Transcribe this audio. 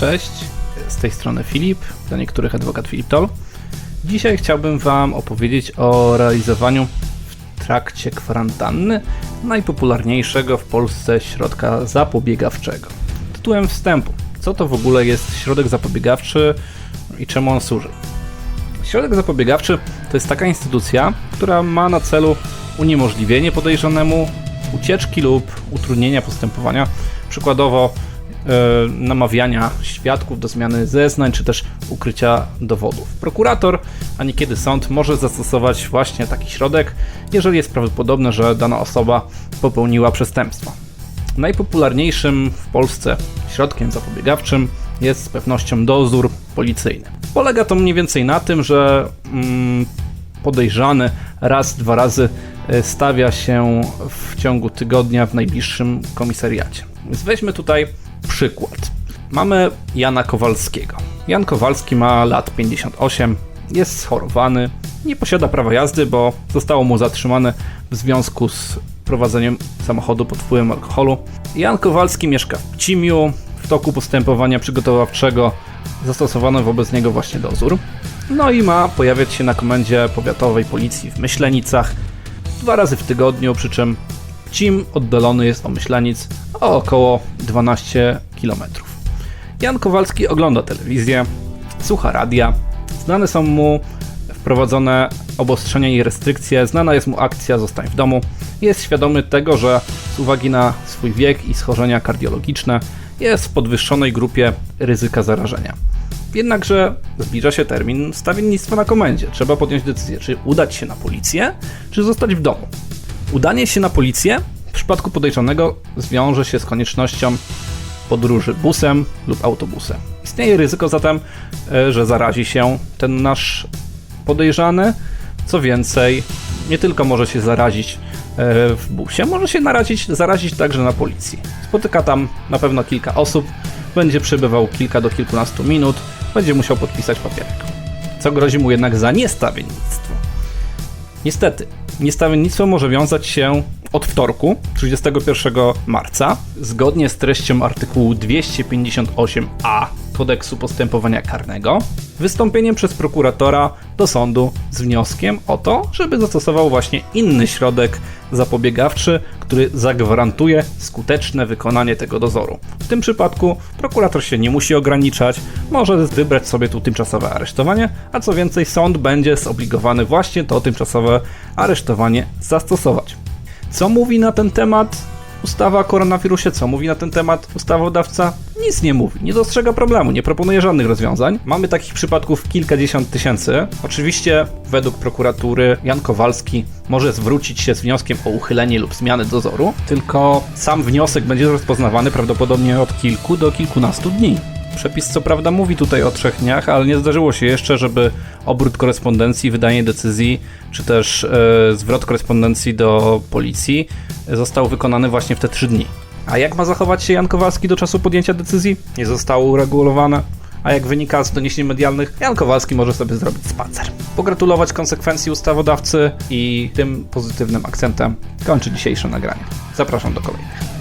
Cześć, z tej strony Filip, dla niektórych adwokat Filip Tol. Dzisiaj chciałbym Wam opowiedzieć o realizowaniu w trakcie kwarantanny najpopularniejszego w Polsce środka zapobiegawczego. Tytułem wstępu, co to w ogóle jest środek zapobiegawczy i czemu on służy? Środek zapobiegawczy to jest taka instytucja, która ma na celu uniemożliwienie podejrzanemu ucieczki lub utrudnienia postępowania, przykładowo namawiania świadków do zmiany zeznań, czy też ukrycia dowodów. Prokurator, a niekiedy sąd może zastosować właśnie taki środek, jeżeli jest prawdopodobne, że dana osoba popełniła przestępstwo. Najpopularniejszym w Polsce środkiem zapobiegawczym jest z pewnością dozór policyjny. Polega to mniej więcej na tym, że mm, podejrzany raz, dwa razy e, stawia się w ciągu tygodnia w najbliższym komisariacie. Więc weźmy tutaj przykład. Mamy Jana Kowalskiego. Jan Kowalski ma lat 58, jest schorowany, nie posiada prawa jazdy, bo zostało mu zatrzymane w związku z prowadzeniem samochodu pod wpływem alkoholu. Jan Kowalski mieszka w Cimiu. W toku postępowania przygotowawczego zastosowano wobec niego właśnie dozór. No i ma pojawiać się na komendzie powiatowej policji w Myślenicach dwa razy w tygodniu, przy czym Cim oddalony jest o Myślenic o około 12 km. Jan Kowalski ogląda telewizję, słucha radia, znane są mu wprowadzone obostrzenia i restrykcje, znana jest mu akcja Zostań w domu. Jest świadomy tego, że z uwagi na swój wiek i schorzenia kardiologiczne jest w podwyższonej grupie ryzyka zarażenia. Jednakże zbliża się termin stawiennictwa na komendzie. Trzeba podjąć decyzję, czy udać się na policję, czy zostać w domu. Udanie się na policję w przypadku podejrzanego zwiąże się z koniecznością podróży busem lub autobusem. Istnieje ryzyko zatem, e, że zarazi się ten nasz podejrzany. Co więcej, nie tylko może się zarazić e, w busie, może się narazić, zarazić także na policji. Spotyka tam na pewno kilka osób, będzie przebywał kilka do kilkunastu minut, będzie musiał podpisać papierek. Co grozi mu jednak za niestawiennictwo? Niestety, niestawiennictwo może wiązać się od wtorku, 31 marca, zgodnie z treścią artykułu 258a Kodeksu Postępowania Karnego, wystąpieniem przez prokuratora do sądu z wnioskiem o to, żeby zastosował właśnie inny środek zapobiegawczy, który zagwarantuje skuteczne wykonanie tego dozoru. W tym przypadku prokurator się nie musi ograniczać, może wybrać sobie tu tymczasowe aresztowanie, a co więcej, sąd będzie zobligowany właśnie to tymczasowe aresztowanie zastosować. Co mówi na ten temat ustawa o koronawirusie? Co mówi na ten temat ustawodawca? Nic nie mówi, nie dostrzega problemu, nie proponuje żadnych rozwiązań. Mamy takich przypadków kilkadziesiąt tysięcy. Oczywiście, według prokuratury, Jan Kowalski może zwrócić się z wnioskiem o uchylenie lub zmianę dozoru, tylko sam wniosek będzie rozpoznawany prawdopodobnie od kilku do kilkunastu dni. Przepis co prawda mówi tutaj o trzech dniach, ale nie zdarzyło się jeszcze, żeby obrót korespondencji, wydanie decyzji, czy też e, zwrot korespondencji do policji został wykonany właśnie w te trzy dni. A jak ma zachować się Jan Kowalski do czasu podjęcia decyzji? Nie zostało uregulowane. A jak wynika z doniesień medialnych, Jan Kowalski może sobie zrobić spacer. Pogratulować konsekwencji ustawodawcy i tym pozytywnym akcentem kończy dzisiejsze nagranie. Zapraszam do kolejnych.